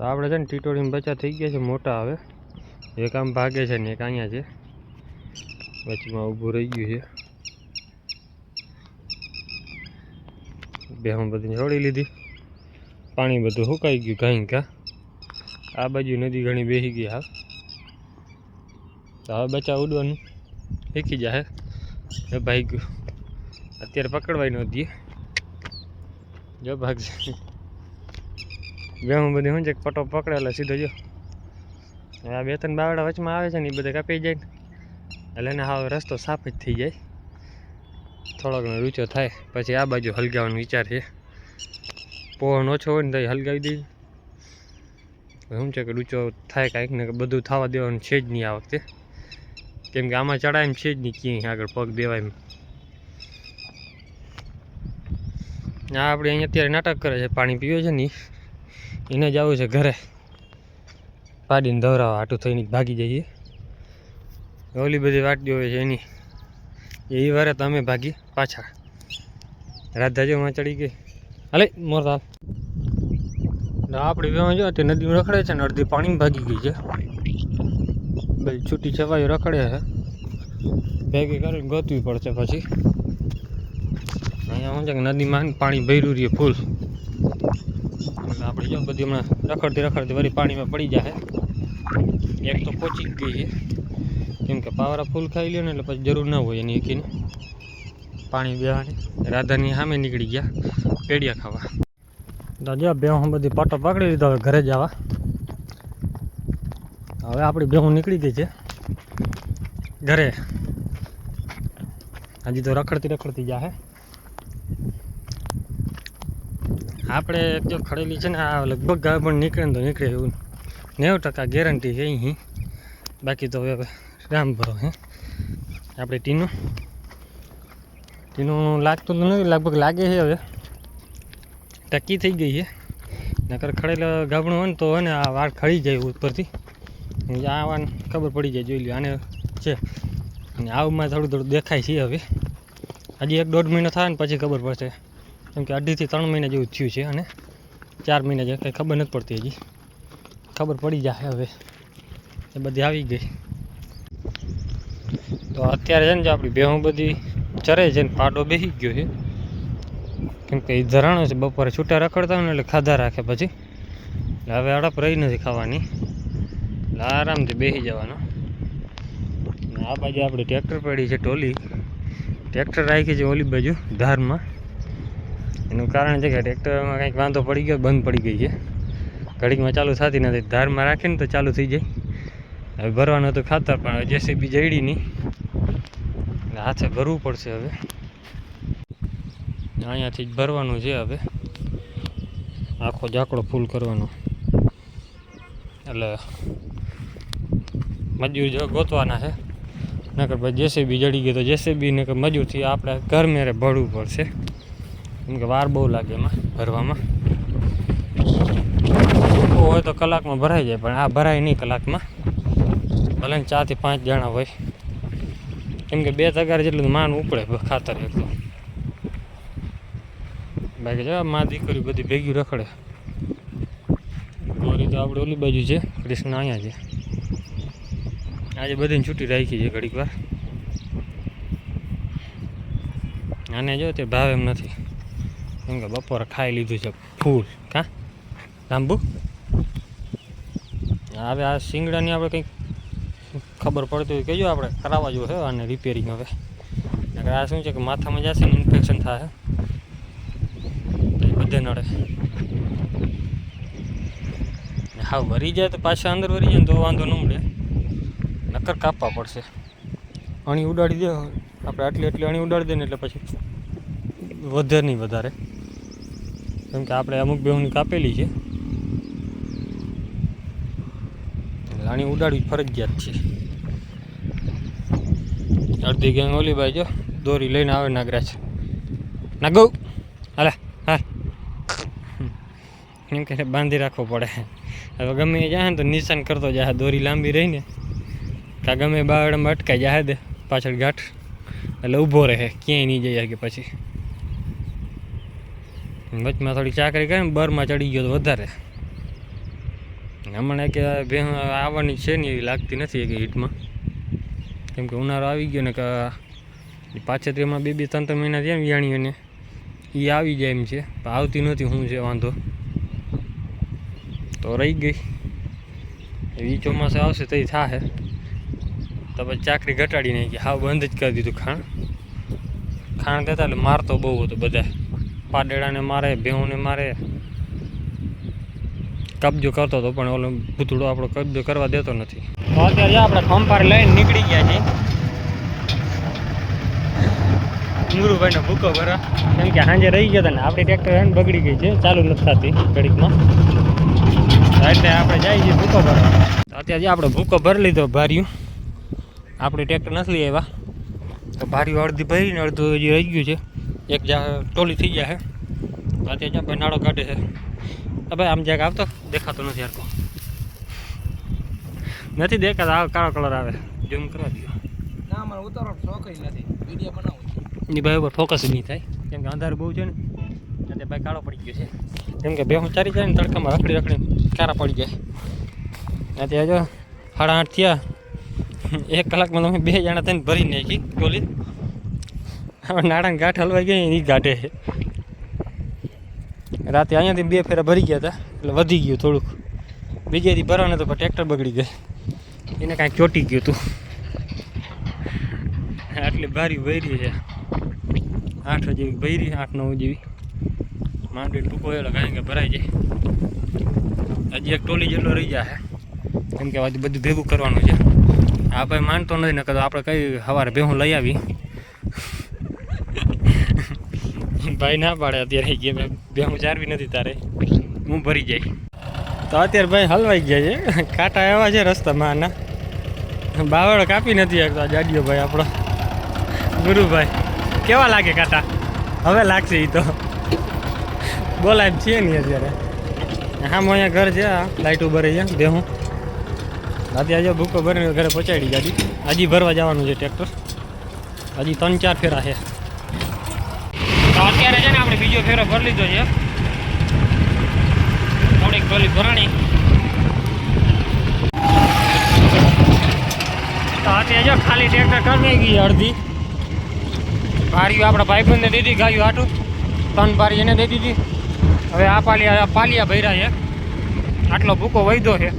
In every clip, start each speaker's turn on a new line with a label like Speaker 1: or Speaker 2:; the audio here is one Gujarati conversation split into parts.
Speaker 1: તો આપણે છે ને ટીટોળીમાં બચા થઈ ગયા છે મોટા હવે. એક આમ ભાગે છે ને એક અહીંયા છે. વચમાં ઊભું રહી ગયું છે. બે હું બધી છોડી લીધી. પાણી બધું સુકાઈ ગયું ઘાઈ ઘા. આ બાજુ નદી ઘણી બેસી ગઈ હા તો હવે બચ્ચા ઉડવાનું. શીખી જાય એ ભાઈ ગયું. અત્યારે પકડવાય ન દઈએ જો ભાગશે. બે હું બધી શું છે પટો એટલે સીધો જો આ બે ત્રણ બાવડા વચમાં આવે છે ને એ બધા કાપી જાય એટલે એને હવે રસ્તો સાફ જ થઈ જાય. થોડો ઘણો રૂચો થાય. પછી આ બાજુ હલગાવવાનો વિચાર છે. પવન ઓછો હોય ને તો હલગાવી દઈએ શું છે કે રૂચો થાય કાંઈક ને બધું થવા દેવાનું છે જ નહીં આ વખતે. કેમ કે આમાં ચડાય એમ છે જ નહીં ક્યાંય આગળ પગ દેવાય એમ. આ આપણે અહીંયા અત્યારે નાટક કરે છે, પાણી પીવે છે ને. એને જવું છે ઘરે. પાડીને ધવરાવા, આટું થઈને ભાગી જઈએ. ઓલી બધી વાટડીઓ હોય છે એની. એ વારે તો અમે ભાગી પાછા. રાધાજીમાં ચડી ગઈ. હાલે મોરતા આપણે વેવા જો, તે નદીમાં રખડે છે ને અડધી પાણીમાં ભાગી ગઈ છે. બધી છૂટી છવાઈ રખડે છે. ભેગી કરીને ગોતવી પડશે પછી. અહીંયા શું છે કે નદીમાં પાણી ભર્યું રહીએ ફૂલ. આપણે જો બધી હમણાં રખડતી રખડતી વળી પાણીમાં પડી જાય એક તો પહોંચી ગઈ છે. કેમ કે પાવરા ફૂલ ખાઈ લ્યો ને એટલે પછી જરૂર ના હોય એની એકીને પાણી બેવાની રાધાની સામે નીકળી ગયા. પેડિયા ખાવા. દાદા બેહું બધી પાટો પકડી લીધો. હવે ઘરે જવા હવે આપણી બેહું નીકળી ગઈ છે. ઘરે. હજી તો રખડતી રખડતી જાહે. આપણે જો ખડેલી છે ને, આ લગભગ ગાય પણ નીકળે ને તો નીકળે એવું. નેવું ટકા ગેરંટી છે અહીં. બાકી તો હવે રામ ભરો, હે. આપણે ટીનું. ટીનું લાગતું તો નથી, લગભગ લાગે છે હવે. ટકી થઈ ગઈ છે. નકર ખડેલા ગાભણું હોય ને તો હોય ને આ વાળ ખડી જાય ઉપરથી. આ ખબર પડી જાય, જોઈ લ્યો, આને છે. અને આવમાં થોડું થોડું દેખાય છે હવે. હજી એક દોઢ મહિનો થાય ને પછી ખબર પડશે. કેમ કે અઢીથી ત્રણ મહિના જેવું થયું છે અને ચાર મહિના જેવું કંઈ ખબર નથી પડતી હજી. ખબર પડી જાય હવે. એ બધી આવી ગઈ. તો અત્યારે છે ને જો આપણી બેહું બધી ચરે છે ને પાડો બેસી ગયો છે. કેમ કે એ ધરાણો છે, બપોરે છૂટા રખડતા હોય ને એટલે ખાધા રાખે પછી. એટલે હવે અડપ રહી નથી ખાવાની. એટલે આરામથી બેસી જવાનો. આ બાજુ આપણી ટ્રેક્ટર પડી છે ટોલી. ટ્રેક્ટર રાખી છે ઓલી બાજુ ધારમાં. એનું કારણ છે કે ટ્રેક્ટરમાં કંઈક વાંધો પડી ગયો, બંધ પડી ગઈ છે. ઘડીકમાં ચાલુ થતી નથી. ધારમાં રાખીને તો ચાલુ થઈ જાય. હવે ભરવાનું હતું ખાતર, પણ જેસીબી જડી નહીં. હાથે ભરવું પડશે હવે. અહીંયાથી જ ભરવાનું છે હવે. આખો ઝાકડો ફૂલ કરવાનો. એટલે મજૂર જો ગોતવાના છે. નકર પછી જેસીબી જડી ગઈ તો જેસીબી નકર મજૂરથી આપણે ઘર મેરે ભરવું પડશે. કેમ કે વાર બહુ લાગે એમાં ભરવામાં. હોય તો કલાકમાં ભરાઈ જાય, પણ આ ભરાય નહીં કલાકમાં. ભલે ચારથી પાંચ જણા હોય. કેમ કે બે તગાર જેટલું માન ઉપડે ખાતર એટલું. બાકી જો, મા દીકરી બધી ભેગી રખડે. ગોરી તો આપણે ઓલી બાજુ છે, કૃષ્ણ અહીંયા છે. આજે બધીને છૂટી રાખી છે ઘડીક વાર. આને જો તે ભાવ એમ નથી. કે બપોરે ખાઈ લીધું છે ફૂલ, કા? લાંબુ હવે આ શિંગડાની આપણે કંઈક ખબર પડતી હોય કહેજો આપણે કરાવવા છે આને રિપેરિંગ હવે. આ શું છે કે માથામાં જશે ને ઇન્ફેક્શન થાય એ બધે નડે. હા વરી જાય તો પાછા અંદર વરી જાય ને તો વાંધો ન મળે. નક્કર કાપવા પડશે. અણી ઉડાડી દે, આપણે આટલી આટલી અણી ઉડાડી દે ને એટલે પછી વધે નહીં વધારે. કેમ કે આપણે અમુક બેહુની કાપેલી છે. લાણી ઉડાડવી ફરજિયાત છે. અડધી ગેંગ ઓલી બાઈ જો, દોરી લઈને આવે નાગરાજ. નાગો, હાલે હા એમ કે બાંધી રાખવો પડે. હવે ગમે એ જાય તો નિશાન કરતો જાય દોરી લાંબી રહીને. કાં ગમે બાવડામાં અટકાઈ જાય દે, પાછળ ગાંઠ એટલે ઊભો રહે, ક્યાંય નહીં જઈ શકે પછી. વચમાં થોડી ચાકરી કરી બરમાં ચડી ગયો વધારે. હમણાં કે ભે આવવાની છે ને એવી લાગતી નથી કે હીટમાં. કેમ કે ઉનાળો આવી ગયો ને કે પાછળમાં બે બે ત્રણ ત્રણ મહિના થયા વ્યાણીઓને. એ આવી જાય એમ છે. આવતી નથી શું છે, વાંધો. તો રહી ગઈ. એ ચોમાસે આવશે તો થાશે તો પછી ચાકરી ઘટાડી નાખી. હાવ બંધ જ કરી દીધું ખાણ. ખાણ દેતા એટલે મારતો બહુ હતો બધા પાડેડાને મારે, ભેહુંને મારે કબજો કરતો હતો, પણ ઓલો ભૂતળો આપણો કબજો કરવા દેતો નથી. અત્યારે આપણે ખંપાર લઈને નીકળી ગયા છીએ. મુરુભાઈનો ભૂકો ભરા. કેમ કે સાંજે રહી ગયા હતા ને આપણી ટ્રેક્ટર એને બગડી ગઈ છે, ચાલુ નથી થતી ઘડીકમાં. એટલે આપણે જઈએ છીએ ભૂકો ભરવા. અત્યારે આપણે ભૂકો ભરી લીધો ભાર્યું. આપણે ટ્રેક્ટર નથી લઈ આવ્યા. તો ભાર્યું અડધી ભરીને અડધું હજી રહી ગયું છે. એક જા ટોલી થઈ ગયા છે અત્યારે જ્યાં ભાઈ નાળો કાઢે છે. તો ભાઈ આમ જ્યાં આવતો દેખાતો નથી હરકો નથી દેખાતો આ કાળો કલર આવે. જૂમ કરવા દો.
Speaker 2: ના મને ઉતારો શોખ જ નથી. વીડિયો બનાવું.
Speaker 1: એની ભાઈ ઉપર ફોકસ નહીં થાય. કેમ કે અંધારું બહુ છે ને એટલે ભાઈ કાળો પડી ગયો છે. કેમ કે બેહું ચારી જાય ને તડકામાં રખડી રખડી કારા પડી જાય. અત્યારે જો સાડા આઠ થયા. એક કલાકમાં તમે બે જણા થઈને ભરી નાખી ગોલી હવે ગાંઠ હલવાઈ ગઈ એ ગાંઠે છે. રાતે અહીંયાથી બે ફેરા ભરી ગયા હતા, એટલે વધી ગયું થોડુંક. બીજેથી ભરવાને તો ટ્રેક્ટર બગડી ગઈ એને કાંઈ ચોટી ગયું હતું આટલી ભારી ભરી છે. આઠ જેવી ભરી, આઠ નવ જેવી. માંડી ટૂંકો એટલે કાંઈ કે ભરાઈ જાય. હજી એક ટોલી જેટલો રહી જાય કેમ કે હજી બધું ભેગું કરવાનું છે. આ ભાઈ, માનતો નથી ને કદાચ આપણે કઈ સવારે ભેહું લઈ આવી. ભાઈ ના પાડે અત્યારે ગેમ બે હું ચારવી નથી તારે. હું ભરી જાય. તો અત્યારે ભાઈ હલવાઈ ગયા છે. કાંટા એવા છે રસ્તામાં આના બાવળ કાપી નથી શકતો જાડિયો ભાઈ આપણો. ગુરુભાઈ કેવા લાગે કાંટા? હવે લાગશે એ તો. બોલાય છે નહીં અત્યારે. હા અહીંયા ઘર છે, આ લાઇટ ઉભર છે. હું. અત્યારે આજે ભૂકો ભરીને ઘરે પહોંચાડી ગાડી હજી ભરવા જવાનું છે ટ્રેક્ટર. હજી ત્રણ ચાર ફેરા છે. અત્યારે છે ને આપણે બીજો ફેરો ભરી લીધો છે. થોડીક ટોલી ભરાણી. અત્યારે જો ખાલી ટ્રેક્ટર કરી ગઈ અડધી. ભારીઓ આપણા ભાઈબંધને દીધી ગાયું આટું ત્રણ ભારી એને દઈ દીધી. હવે આ પાલિયા પાલિયા ભર્યા છે. આટલો ભૂકો વૈધો છે.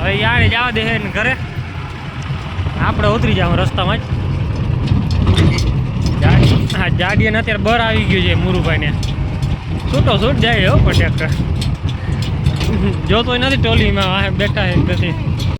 Speaker 1: હવે યારે જવા દે ઘરે. આપણે ઉતરી જાવ રસ્તામાં જ. હા જાડીને અત્યારે બર આવી ગયું છે મુરુભાઈને. છૂટો છૂટ જાય હો પણ ટ્રેક્ટર. જોતો નથી ટોલીમાં બેઠા છે નથી